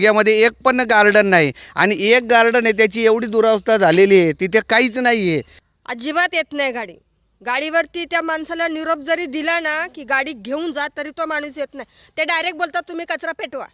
गुडघ्यामध्ये एक पण गार्डन नाही. आणि एक गार्डन आहे त्याची एवढी दुरावस्था झालेली आहे तिथे काहीच नाही आहे अजिबात येत नाही गाडी. गाडीवरती त्या माणसाला निरोप जरी दिला ना की गाडी घेऊन जा तरी तो माणूस येत नाही. ते डायरेक्ट बोलतात तुम्ही कचरा पेटवा.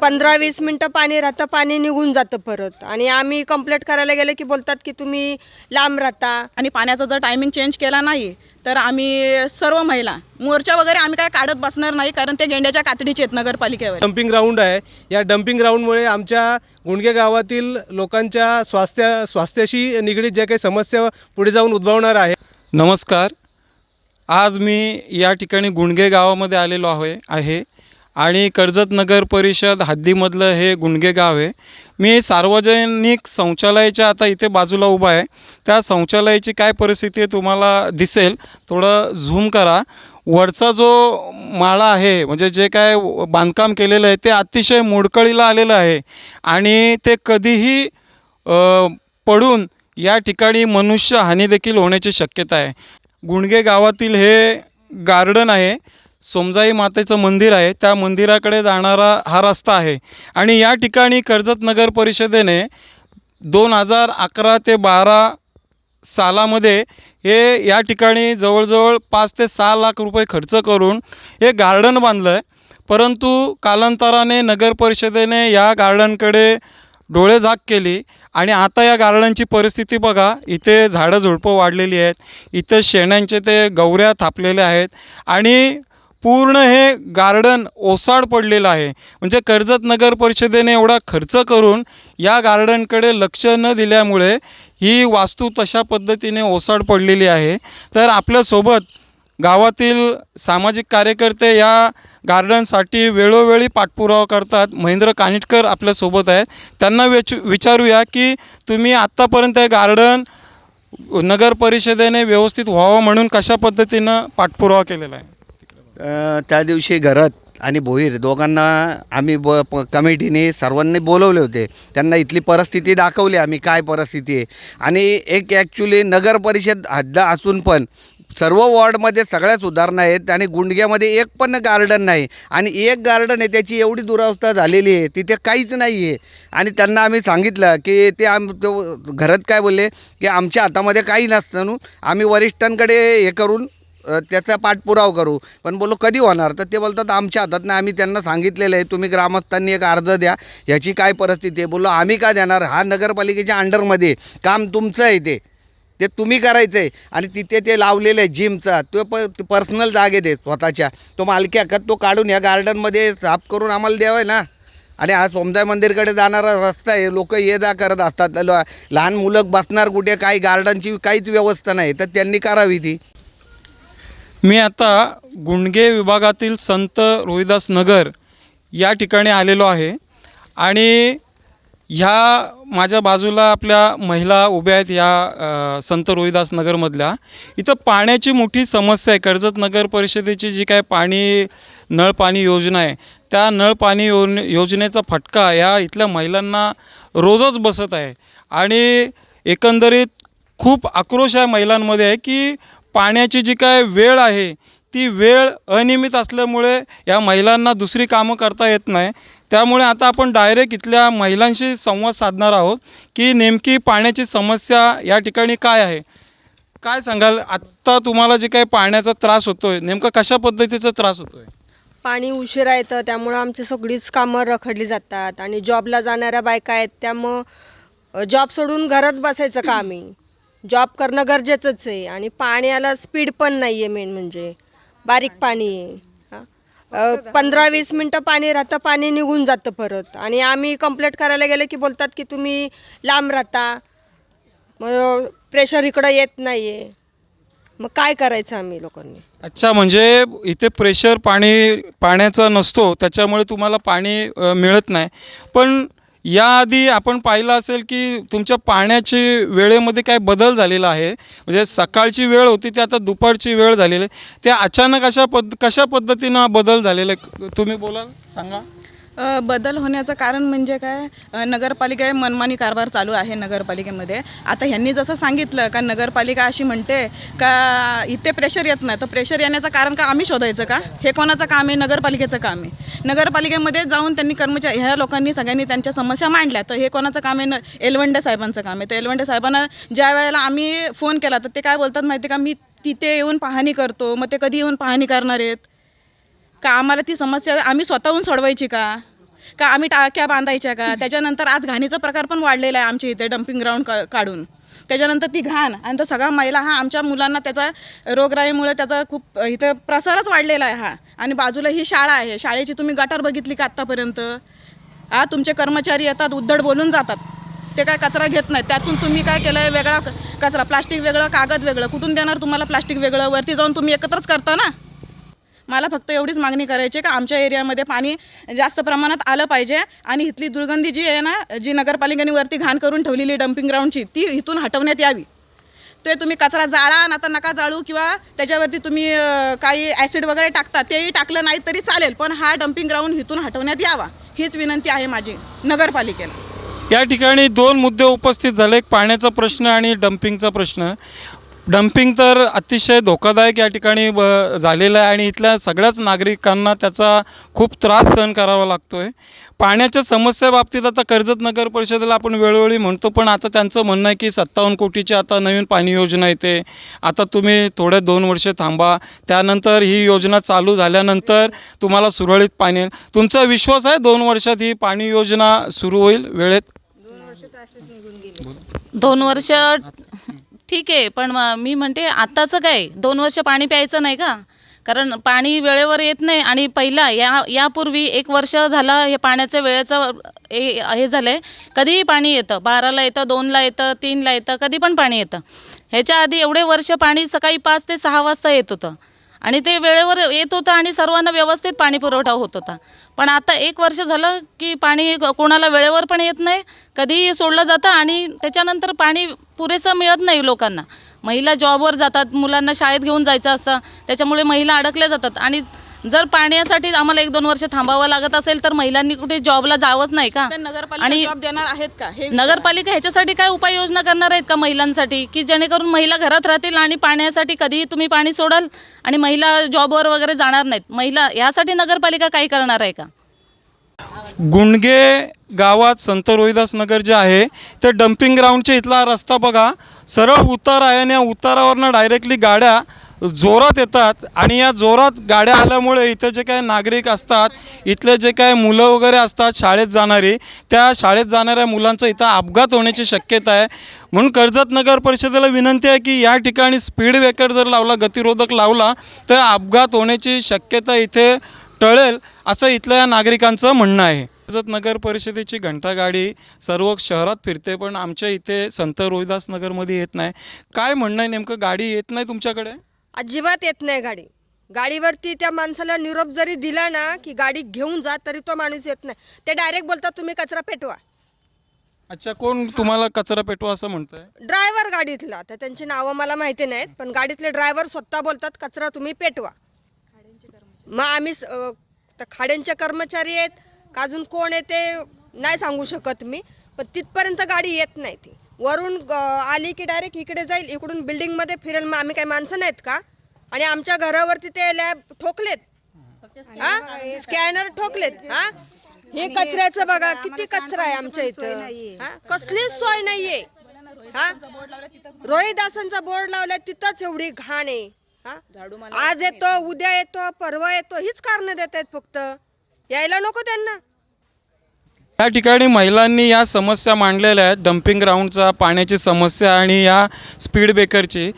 पंधरा वीस मिनटं पाणी राहतं पाणी निघून जातं परत. आणि आम्ही कंप्लेंट करायला गेले की बोलतात की तुम्ही लांब राहता. आणि पाण्याचा जर टायमिंग चेंज केला नाही तर आम्ही सर्व महिला मोर्चा वगैरे आम्ही काय काढत बसणार नाही कारण ते गेंड्याच्या कातडीचे आहेत नगरपालिकेवर. डम्पिंग ग्राउंड आहे. या डम्पिंग ग्राउंडमुळे आमच्या गुंडगे गावातील लोकांच्या स्वास्थ्य स्वास्थ्याशी निगडीत ज्या काही समस्या पुढे जाऊन उद्भवणार आहे. नमस्कार. आज मी या ठिकाणी गुंडगे गावामध्ये आलेलो आहे आहे आणि कर्जत नगर परिषद हद्दीमधलं हे गुंडगे गाव आहे. मी सार्वजनिक शौचालयाच्या आता इथे बाजूला उभा आहे. त्या शौचालयाची काय परिस्थिती आहे तुम्हाला दिसेल थोडं झूम करा. वरचा जो माळा आहे म्हणजे जे काय बांधकाम केलेलं आहे ते अतिशय मोडकळीला आलेलं आहे आणि ते कधीही पडून या ठिकाणी मनुष्य हानीदेखील होण्याची शक्यता आहे. गुणगे गावातील हे गार्डन आहे. सोमजाई मातेचं मंदिर आहे. त्या मंदिराकडे जाणारा हा रस्ता आहे. आणि या ठिकाणी कर्जत नगर परिषदेने दोन हजार अकरा ते बारा सालामध्ये हे या ठिकाणी जवळजवळ पाच ते सहा लाख रुपये खर्च करून हे गार्डन बांधलं आहे परंतु कालांतराने नगर परिषदेने या गार्डनकडे डोळे झाक केली आणि आता या गार्डनची परिस्थिती बघा इथे झाडं झुडपं वाढलेली आहेत इथे शेणांचे ते गवऱ्या थापलेल्या आहेत आणि पूर्ण हे गार्डन ओसाड पडलेलं आहे. म्हणजे कर्जत नगर परिषदेने एवढा खर्च करून या गार्डनकडे लक्ष न दिल्यामुळे ही वास्तू तशा पद्धतीने ओसाड पडलेली आहे. तर आपल्यासोबत गावातील सामाजिक कार्यकर्ते या गार्डनसाठी वेळोवेळी पाठपुरावा करतात. महेंद्र कानिटकर आपल्यासोबत आहेत. त्यांना विच विचारूया की तुम्ही आत्तापर्यंत हे गार्डन नगर परिषदेने व्यवस्थित व्हावं म्हणून कशा पद्धतीनं पाठपुरावा केलेला आहे? त्या दिवशी घरात आणि भोईर दोघांना आम्ही ब प कमिटीने सर्वांनी बोलवले होते. त्यांना इथली परिस्थिती दाखवली आम्ही काय परिस्थिती आहे. आणि एक ॲक्च्युली नगर परिषद हद्द असून पण सर्व वॉर्डमध्ये सगळ्या सुधारणा आहेत आणि गुंडग्यामध्ये एक पण गार्डन नाही. आणि एक गार्डन आहे त्याची एवढी दुरावस्था झालेली आहे तिथे काहीच नाही आहे. आणि त्यांना आम्ही सांगितलं की ते आम घरात काय बोलले की आमच्या हातामध्ये काही नसतं आम्ही वरिष्ठांकडे हे करून त्याचा पाठपुरावा करू. पण बोलो कधी होणार? तर ते बोलतात आमच्या हातात नाही आम्ही त्यांना सांगितलेलं आहे तुम्ही ग्रामस्थांनी एक अर्ज द्या ह्याची काय परिस्थिती आहे? बोलो आम्ही का देणार? हा नगरपालिकेच्या अंडरमध्ये काम तुमचं आहे ते. ते तुम्ही करायचं आहे आणि तिथे ते लावलेलं आहे जिमचा. तो प पर्सनल जागेत आहे स्वतःच्या. तो मालकी हक्कात तो काढून या गार्डनमध्ये साफ करून आम्हाला द्यावं ना. आणि हा सोमदाय मंदिरकडे जाणारा रस्ता आहे. लोक ये जा करत असतात. ल- लहान मुलं बसणार कुठे? काही गार्डनची काहीच व्यवस्था नाही. तर त्यांनी करावी ती. मी आता गुंडगे विभागातील संत रोहिदास नगर या ठिकाणी आलेलो आहे. आणि ह्या माझ्या बाजूला आपल्या महिला उभ्या आहेत या संत रोहिदास नगरमधल्या. इथं पाण्याची मोठी समस्या आहे. कर्जत नगर परिषदेची जी काय पाणी नळ पाणी योजना आहे त्या नळ पाणी योजने योजनेचा फटका या इथल्या महिलांना रोजच बसत आहे. आणि एकंदरीत खूप आक्रोश आहे महिलांमध्ये आहे की पाण्याची जी काय वेळ आहे ती वेळ अनियमित असल्यामुळे या महिलांना दुसरी कामं करता येत नाही. त्यामुळे आता आपण डायरेक्ट इथल्या महिलांशी संवाद साधणार आहोत की नेमकी पाण्याची समस्या या ठिकाणी काय आहे? काय सांगाल? आत्ता तुम्हाला जे काही पाण्याचा त्रास होतोय नेमका कशा पद्धतीचा त्रास होतोय? पाणी उशिरा येतं त्यामुळं आमची सगळीच कामं रखडली जातात आणि जॉबला जाणाऱ्या बायका आहेत त्यामुळं जॉब सोडून घरात बसायचं काम आहे जॉब करणं गरजेचंच आहे आणि पाण्याला स्पीड पण नाही आहे मेन म्हणजे. बारीक पाणी आहे. पंधरा वीस मिनटं पाणी राहतं पाणी निघून जातं परत. आणि आम्ही कंप्लेंट करायला गेले की बोलतात की तुम्ही लांब राहता. मग प्रेशर इकडं येत नाही आहे मग काय करायचं आम्ही लोकांनी? अच्छा म्हणजे इथे प्रेशर पाणी पाण्याचा नसतो त्याच्यामुळे तुम्हाला पाणी अ, मिळत नाही. पण याआधी आपण पाहिलं असेल की तुमच्या पाण्याची वेळेमध्ये काय बदल झालेला आहे. म्हणजे सकाळची वेळ होती ती आता दुपारची वेळ झालेली आहे. ते अचानक अशा पद्ध कशा पद्धतीनं बदल झालेला? आहे तुम्ही बोलाल सांगा. बदल होण्याचं कारण म्हणजे काय? नगरपालिका मनमानी कारभार चालू आहे नगरपालिकेमध्ये. आता ह्यांनी जसं सांगितलं का नगरपालिका अशी म्हणते का इथे प्रेशर येत नाही तर प्रेशर येण्याचं कारण का आम्ही शोधायचं का? हे कोणाचं काम आहे? नगरपालिकेचं काम आहे. नगरपालिकेमध्ये जाऊन त्यांनी कर्मचारी ह्या लोकांनी सगळ्यांनी त्यांच्या समस्या मांडल्या तर हे कोणाचं काम आहे? न एलवंडे साहेबांचं काम आहे. तर एलवंडे साहेबांना ज्या वेळेला आम्ही फोन केला तर ते काय बोलतात माहिती आहे का? मी तिथे येऊन पाहणी करतो मग ते कधी येऊन पाहणी करणार आहेत? का आम्हाला ती समस्या आम्ही स्वतःहून सोडवायची का? का आम्ही टाक्या बांधायच्या का? त्याच्यानंतर आज घाणीचा प्रकार पण वाढलेला आहे आमच्या इथे डम्पिंग ग्राउंड का काढून. त्याच्यानंतर ती घाण आणि तो सगळा मैला हा आमच्या मुलांना त्याचा रोगराईमुळे त्याचा खूप इथं प्रसारच वाढलेला आहे हा. आणि बाजूला ही शाळा आहे. शाळेची तुम्ही गटार बघितली का आत्तापर्यंत? हा तुमचे कर्मचारी येतात उद्धड बोलून जातात. ते काय कचरा घेत नाहीत. त्यातून तुम्ही काय केलं आहे वेगळा कचरा प्लास्टिक वेगळं कागद वेगळं. कुठून देणार तुम्हाला प्लास्टिक वेगळं? वरती जाऊन तुम्ही एकत्रच करता ना? मला फक्त एवढीच मागणी करायची आहे का आमच्या एरियामध्ये पाणी जास्त प्रमाणात आलं पाहिजे. आणि इथली दुर्गंधी जी आहे ना जी नगरपालिकेने वरती घाण करून ठेवलेली डम्पिंग ग्राउंडची ती इथून हटवण्यात यावी. ते तुम्ही कचरा जाळा ना तर नका जाळू किंवा त्याच्यावरती तुम्ही काही ॲसिड वगैरे टाकता तेही टाकलं नाही तरी चालेल पण हा डम्पिंग ग्राउंड इथून हटवण्यात यावा हीच विनंती आहे माझी नगरपालिकेला. या ठिकाणी दोन मुद्दे उपस्थित झाले एक पाण्याचा प्रश्न आणि डम्पिंगचा प्रश्न. डम्पिंग तर अतिशय धोकादायक या ठिकाणी ब झालेलं आहे आणि इथल्या सगळ्याच नागरिकांना त्याचा खूप त्रास सहन करावा लागतो आहे पाण्याच्या समस्याबाबतीत आता कर्जत नगर परिषदेला आपण वेळोवेळी म्हणतो पण आता त्यांचं म्हणणं आहे की सत्तावन्न कोटीची आता नवीन पाणी योजना येते. आता तुम्ही थोड्या दोन वर्षे थांबा. त्यानंतर ही योजना चालू झाल्यानंतर तुम्हाला सुरळीत पाणी तुमचा विश्वास आहे दोन वर्षात ही पाणी योजना सुरू होईल वेळेत? दोन वर्ष ठीक आहे पण मी म्हणते आत्ताचं काय? दोन वर्ष पाणी प्यायचं नाही का? कारण पाणी वेळेवर येत नाही आणि पहिला या यापूर्वी एक वर्ष झाला हे पाण्याचं वेळेचं हे झालं आहे कधीही पाणी येतं. बाराला येतं दोनला येतं तीनला येतं कधी पण पाणी येतं. ह्याच्या आधी एवढे वर्ष पाणी सकाळी पाच ते सहा वाजता येत होतं. आणि ते वेळेवर येत होतं आणि सर्वांना व्यवस्थित पाणी पुरवठा होत होता. पण आता एक वर्ष झालं की पाणी क- कोणाला वेळेवर पण येत नाही कधीही सोडलं जातं आणि त्याच्यानंतर पाणी पुरेसं मिळत नाही लोकांना. महिला जॉबवर जातात मुलांना शाळेत घेऊन जायचं असतं त्याच्यामुळे महिला अडकल्या जातात आणि जर पाण्यासाठी आम्हाला एक दोन वर्ष थांबावं लागत असेल तर महिलांनी कुठे जॉबला जावंच नाही का? नगरपालिका आणि जॉब देणार आहेत का? हे नगरपालिका ह्याच्यासाठी काय उपाययोजना करणार आहेत का महिलांसाठी? की जेणेकरून महिला घरात राहतील आणि पाण्यासाठी कधीही तुम्ही पाणी सोडाल आणि महिला जॉबवर वगैरे जाणार नाहीत? महिला यासाठी नगरपालिका काही करणार आहे का? गुंडगे गावात संत रोहिदास नगर जे आहे ते डम्पिंग ग्राउंडच्या इथला रस्ता बघा. सरळ उतार आहे आणि या उतारावरनं डायरेक्टली गाड्या जोरात येतात आणि या जोरात गाड्या आल्यामुळे इथं जे काय नागरिक असतात इथले जे काय मुलं वगैरे असतात शाळेत जाणारी त्या शाळेत जाणाऱ्या मुलांचा इथं अपघात होण्याची शक्यता आहे. म्हणून कर्जत नगर परिषदेला विनंती आहे की या ठिकाणी स्पीड ब्रेकर जर लावला गतिरोधक लावला तर अपघात होण्याची शक्यता इथे टळेल असं इथल्या नागरिकांचं म्हणणं आहे. कर्जत नगर परिषदेची घंटागाडी सर्व शहरात फिरते पण आमच्या इथे संत रोहिदास नगरमध्ये येत नाही. काय म्हणणं आहे नेमकं? गाडी येत नाही तुमच्याकडे? अजिबात येत नाही गाडी. गाडीवरती त्या माणसाला निरोप जरी दिला ना की गाडी घेऊन जा तरी तो माणूस येत नाही. ते डायरेक्ट बोलतात तुम्ही कचरा पेटवा. अच्छा कोण तुम्हाला कचरा पेटवा असं म्हणतंय? ड्रायव्हर गाडीतला. तर त्यांची नावं मला माहिती नाहीत पण गाडीतले ड्रायव्हर स्वतः बोलतात कचरा तुम्ही पेटवा. मग आम्ही स- अं, तर खाड्यांचे कर्मचारी आहेत. का अजून कोण आहे ते नाही सांगू शकत मी पण तिथपर्यंत गाडी येत नाही ती. वरून आली की डायरेक्ट इकडे जाईल इकडून बिल्डिंगमध्ये फिरेल. मग आम्ही काही माणसं नाहीत का? आणि आमच्या घरावरती ते लॅब ठोकलेत. स्कॅनर ठोकलेत हा? हे कचऱ्याचं बघा किती कचरा आहे आमच्या इथं. हा? कसलीच सोय नाहीये. हा? रोहिदासांचा बोर्ड लावलाय तिथंच एवढी घाण आहे. हा? आज येतो उद्या येतो परवा येतो हीच कारण देत आहेत फक्त. यायला नको त्यांना. या ठिकाणी महिलांनी या समस्या मांडलेल्या आहेत. डम्पिंग ग्राउंडचा पाण्याची समस्या आणि या स्पीड ब्रेकरची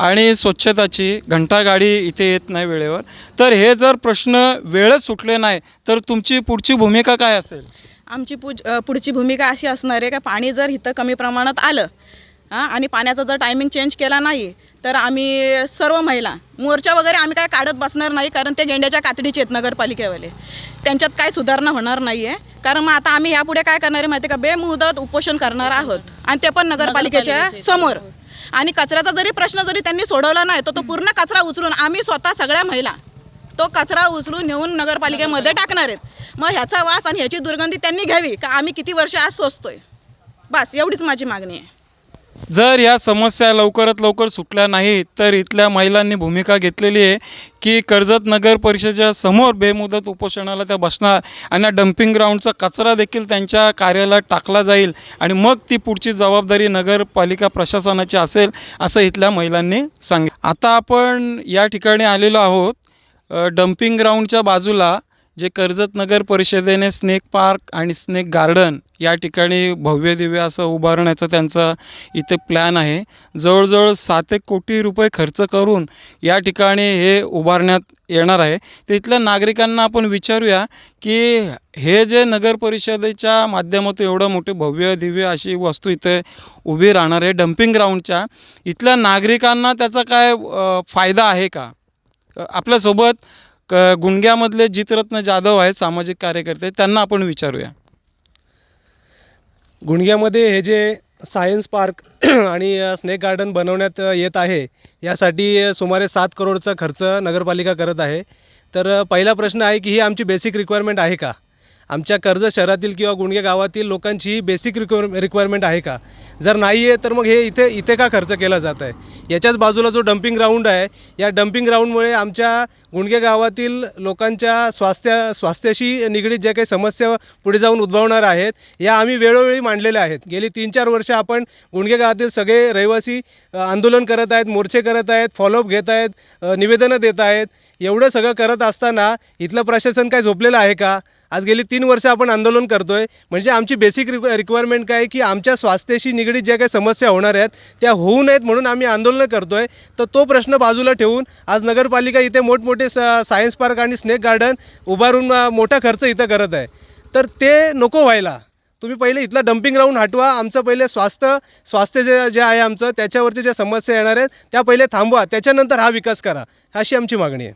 आणि स्वच्छताची. घंटागाडी इथे येत नाही वेळेवर. तर हे जर प्रश्न वेळच सुटले नाही तर तुमची पुढची भूमिका काय असेल? आमची पुज पुढची भूमिका अशी असणार आहे का पाणी जर इथं कमी प्रमाणात आलं हां आणि पाण्याचा जर टायमिंग चेंज केला नाही तर आम्ही सर्व महिला मोर्चा वगैरे आम्ही काय काढत बसणार नाही कारण ते गेंड्याच्या कातडीचे आहेत नगरपालिकेवाले. त्यांच्यात काय सुधारणा होणार नाही आहे कारण मग आता आम्ही यापुढे काय करणार आहे माहिती का? बेमुदत उपोषण करणार आहोत. आणि ते पण नगरपालिकेच्या समोर. आणि कचऱ्याचा जरी प्रश्न जरी त्यांनी सोडवला नाही तर तो पूर्ण कचरा उचलून आम्ही स्वतः सगळ्या महिला तो कचरा उचलून नेऊन नगरपालिकेमध्ये टाकणार आहेत. मग ह्याचा वास आणि ह्याची दुर्गंधी त्यांनी घ्यावी का? आम्ही किती वर्ष आज सोचतोय बस एवढीच माझी मागणी आहे. जर या समस्या लवकरात लवकर सुटल्या नाहीत तर इथल्या महिलांनी भूमिका घेतलेली आहे की कर्जत नगर परिषदेच्या समोर बेमुदत उपोषणाला त्या बसणार आणि या डम्पिंग ग्राउंडचा कचरा देखील त्यांच्या कार्यालयात टाकला जाईल आणि मग ती पुढची जबाबदारी नगरपालिका प्रशासनाची असेल असं इथल्या महिलांनी सांगितलं. आता आपण या ठिकाणी आलेलो आहोत डम्पिंग ग्राउंडच्या बाजूला जे कर्जत नगर परिषदेने स्नेक पार्क आणि स्नेक गार्डन या ठिकाणी भव्य दिव्य असं उभारण्याचं त्यांचा इथे प्लॅन आहे. जवळजवळ सात एक कोटी रुपये खर्च करून या ठिकाणी हे उभारण्यात येणार आहे. तर इथल्या नागरिकांना आपण विचारूया की हे जे नगर परिषदेच्या माध्यमातून एवढं मोठे भव्य दिव्य अशी वस्तू इथे उभी राहणार आहे डम्पिंग ग्राउंडच्या. इथल्या नागरिकांना त्याचा काय फायदा आहे का? आपल्यासोबत क गुणग्यामधले जितरत्न जाधव आहेत सामाजिक कार्यकर्ते त्यांना आपण विचारूया. गुणग्यामध्ये हे जे सायन्स पार्क आणि स्नेक गार्डन बनवण्यात येत आहे यासाठी सुमारे सात करोडचा खर्च नगरपालिका करत आहे. तर पहिला प्रश्न आहे की ही आमची बेसिक रिक्वायरमेंट आहे का? आमच्या कर्जत शहरातील किंवा गुणगे गावातील लोकांची ही बेसिक रिक्वायर रिक्वायरमेंट आहे का? जर नाही आहे तर मग हे इथे इथे का खर्च केला जात आहे? याच्याच बाजूला जो डम्पिंग ग्राउंड आहे या डम्पिंग ग्राउंडमुळे आमच्या गुणगे गावातील लोकांच्या स्वास्थ्य स्वास्थ्याशी निगडीत ज्या काही समस्या पुढे जाऊन उद्भवणार आहेत या आम्ही वेळोवेळी मांडलेल्या आहेत. गेली तीन चार वर्ष आपण गुणगे गावातील सगळे रहिवासी आंदोलन करत आहेत मोर्चे करत आहेत फॉलोअप घेत आहेत निवेदनं देत आहेत. एवढं सगळं करत असताना इथलं प्रशासन काय झोपलेलं आहे का? आज गेली तीन वर्ष आपण आंदोलन करतोय. म्हणजे आमची बेसिक रिक् रिक्वायरमेंट काय आहे की आमच्या स्वास्थ्याशी निगडीत ज्या काही समस्या होणार आहेत त्या होऊ नयेत म्हणून आम्ही आंदोलनं करतोय. तर तो प्रश्न बाजूला ठेवून आज नगरपालिका इथे मोठमोठे स सायन्स पार्क आणि स्नेक गार्डन उभारून मोठा खर्च इथं करत आहे. तर ते नको व्हायला. तुम्ही पहिले इथला डम्पिंग ग्राउंड हटवा. आमचं पहिले स्वास्थ्य स्वास्थ्य जे जे आहे आमचं त्याच्यावरच्या ज्या समस्या येणार आहेत त्या पहिले थांबवा. त्याच्यानंतर हा विकास करा. अशी आमची मागणी आहे.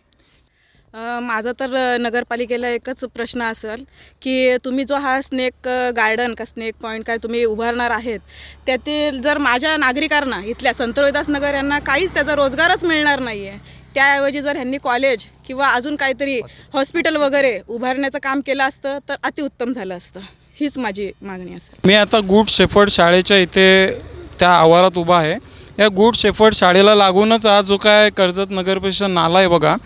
माझा तर नगरपालिकेला एकच प्रश्न असेल की तुम्ही जो हा स्नेक गार्डन का स्नेक पॉईंट काय तुम्ही उभारणार आहेत त्यातील जर माझ्या नागरिकांना इथल्या संत रोहिदास नगर यांना काहीच त्याचा रोजगारच मिळणार नाही आहे त्याऐवजी जर ह्यांनी कॉलेज किंवा अजून काहीतरी हॉस्पिटल वगैरे उभारण्याचं काम केलं असतं तर अतिउत्तम झालं असतं. हीच माझी मागणी असेल. मी आता गुड शेफर्ड शाळेच्या इथे त्या आवारात उभा आहे. या गुड शेफर्ड शाळेला लागूनच हा जो काय कर्जत नगर परिषद नाला आहे बघा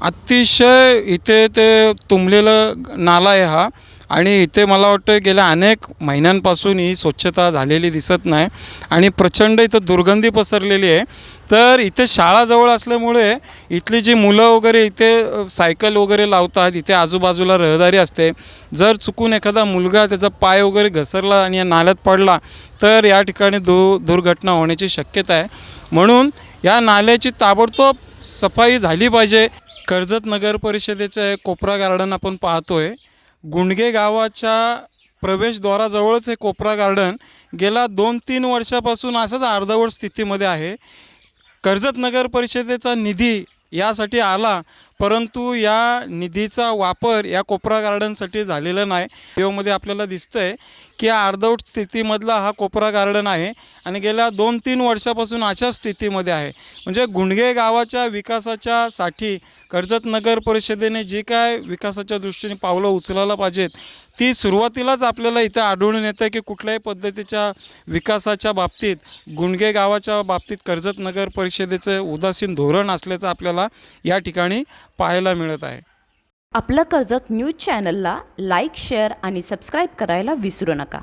अतिशय इथे ते तुंबलेलं नाला आहे हा. आणि इथे मला वाटतं गेल्या अनेक महिन्यांपासून ही स्वच्छता झालेली दिसत नाही. आणि प्रचंड इथं दुर्गंधी पसरलेली आहे. तर इथे शाळा जवळ असल्यामुळे इथली जी मुलं वगैरे इथे सायकल वगैरे लावतात इथे आजूबाजूला रहदारी असते. जर चुकून एखादा मुलगा त्याचा पाय वगैरे घसरला आणि या नाल्यात पडला तर या ठिकाणी दु दुर्घटना होण्याची शक्यता आहे. म्हणून या नाल्याची ताबडतोब सफाई झाली पाहिजे. कर्जत नगर परिषदेचं कोपरा गार्डन आपण पाहतोय. गुंडगे गावाच्या प्रवेशद्वाराजवळच हे कोपरा गार्डन गेल्या दोन तीन वर्षापासून असंच अर्धवट स्थितीमध्ये आहे. कर्जत नगर परिषदेचा निधी यासाठी आला. परंतु या निधीचा वापर या कोपरा गार्डनसाठी झालेला नाही. व्हिडिओमध्ये आपल्याला दिसतं आहे की या अर्धवट स्थितीमधला हा कोपरा गार्डन आहे आणि गेल्या दोन तीन वर्षापासून अशा स्थितीमध्ये आहे. म्हणजे गुंडगे गावाच्या विकासाच्या साठी कर्जत नगर परिषदेने जी काय विकासाच्या दृष्टीने पावलं उचलायला पाहिजेत ती सुरुवातीलाच आपल्याला इथं आढळून येतं की कुठल्याही पद्धतीच्या विकासाच्या बाबतीत गुंडगे गावाच्या बाबतीत कर्जत नगर परिषदेचं उदासीन धोरण असल्याचं आपल्याला या ठिकाणी पाहायला मिळत आहे. आपलं कर्जत न्यूज चॅनलला लाईक शेअर आणि सबस्क्राईब करायला विसरू नका.